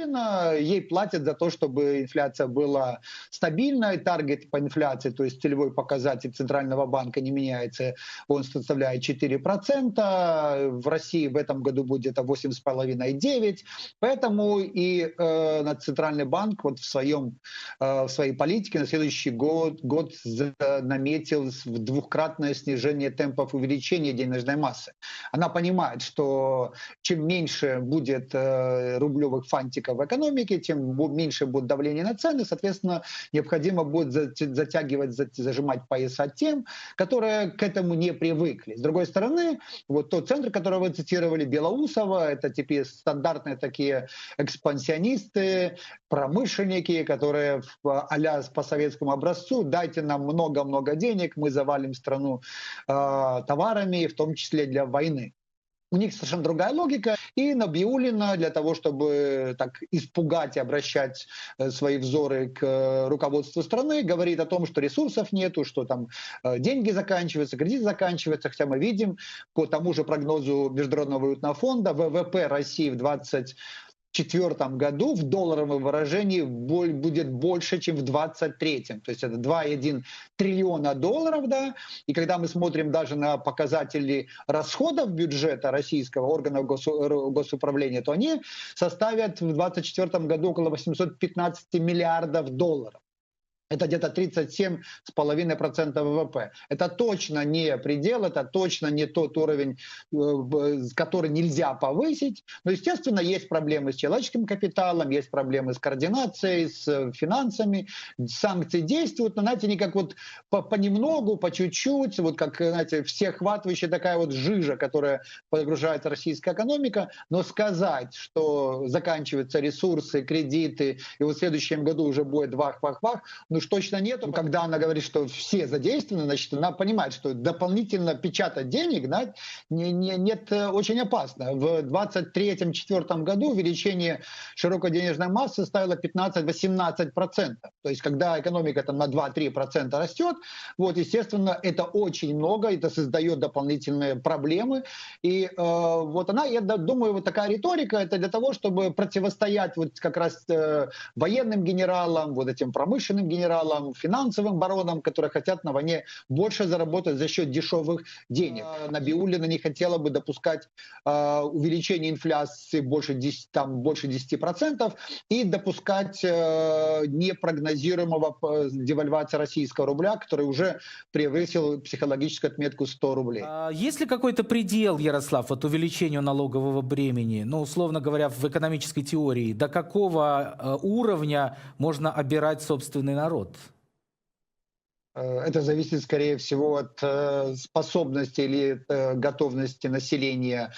Набиулина. Ей платят за то, чтобы инфляция была стабильной. Таргет по инфляции, то есть целевой показатель Центрального банка не меняется. Он составляет 4%. В России в этом году будет 8,5-9%. Поэтому и э, Центральный банк вот в, своем, э, в своей политике на следующий год, год наметил двухкратное снижение темпов увеличения денежной массы. Она понимает, что чем меньше будет э, рублевых фантиков в экономике, тем меньше будет давление на цены, соответственно, необходимо будет затягивать, зажимать пояса тем, которые к этому не привыкли. С другой стороны, вот тот центр, который вы цитировали, Белоусова, это теперь стандартные такие экспансионисты, промышленники, которые а по советскому образцу, дайте нам много-много денег, мы завалим страну э, товарами, в том числе для войны. У них совершенно другая логика. И Набиулина для того, чтобы так испугать и обращать э, свои взоры к э, руководству страны, говорит о том, что ресурсов нету, что там э, деньги заканчиваются, кредит заканчивается. Хотя мы видим по тому же прогнозу Международного валютного фонда ВВП России в 20 2024 году в долларовом выражении будет больше, чем в 2023. То есть это 2,1 триллиона долларов. Да? И когда мы смотрим даже на показатели расходов бюджета российского органа госуправления, то они составят в 2024 году около 815 миллиардов долларов. Это где-то 37,5% ВВП. Это точно не предел, это точно не тот уровень, э, который нельзя повысить. Но, естественно, есть проблемы с человеческим капиталом, есть проблемы с координацией, с финансами. Санкции действуют, но, знаете, не как вот по, понемногу, по чуть-чуть, вот как, знаете, всеохватывающая такая вот жижа, которая погружается российская экономика. Но сказать, что заканчиваются ресурсы, кредиты, и вот в следующем году уже будет вах-вах-вах, ну уж точно нету. Когда она говорит, что все задействованы, значит, она понимает, что дополнительно печатать денег да, не, не, нет, э, очень опасно. В 2023-2024 году увеличение широкой денежной массы составило 15-18%. То есть, когда экономика там на 2-3% растет, вот, естественно, это очень много, это создает дополнительные проблемы. И э, вот она, я думаю, вот такая риторика, это для того, чтобы противостоять вот как раз э, военным генералам, вот этим промышленным генералам, генералам, финансовым баронам, которые хотят на войне больше заработать за счет дешевых денег. А, Набиулина не хотела бы допускать э, увеличение инфляции больше 10, там, больше 10% и допускать э, непрогнозируемого э, девальвации российского рубля, который уже превысил психологическую отметку 100 рублей. А есть ли какой-то предел, Ярослав, вот увеличению налогового бремени? Ну, условно говоря, в экономической теории, до какого э, уровня можно обирать собственный народ? Народ? Э, это зависит, скорее всего, от э, способности или э, готовности населения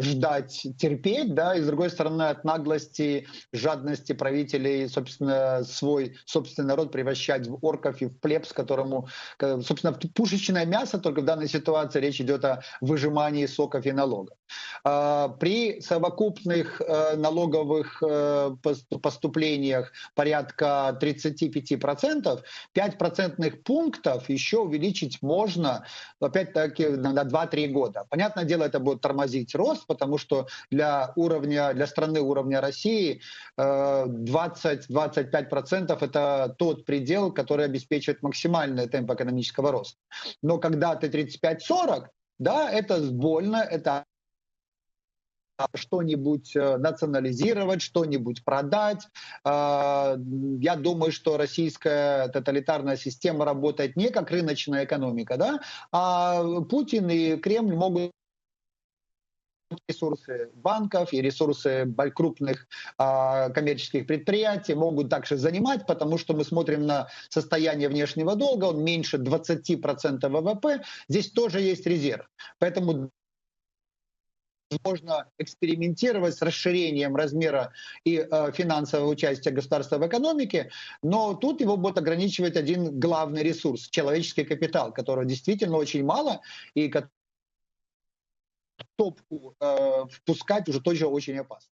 ждать, терпеть, да, и с другой стороны от наглости, жадности правителей, собственно, свой собственный народ превращать в орков и в плебс, которому, собственно, пушечное мясо, только в данной ситуации речь идет о выжимании соков и налогов. При совокупных налоговых поступлениях порядка 35%, 5% процентных пунктов еще увеличить можно, опять-таки, на 2-3 года. Понятное дело, это будет тормозить рост, потому что для уровня, для страны уровня России 20-25% э, это тот предел, который обеспечивает максимальный темп экономического роста. Но когда ты 35-40, да, это больно, это что-нибудь э, национализировать, что-нибудь продать. А, я думаю, что российская тоталитарная система работает не как рыночная экономика, да, а Путин и Кремль могут ресурсы банков и ресурсы крупных а, коммерческих предприятий могут также занимать, потому что мы смотрим на состояние внешнего долга, он меньше 20% ВВП, здесь тоже есть резерв. Поэтому можно экспериментировать с расширением размера и э, финансового участия государства в экономике, но тут его будет ограничивать один главный ресурс — человеческий капитал, которого действительно очень мало и топку э, впускать уже тоже очень опасно.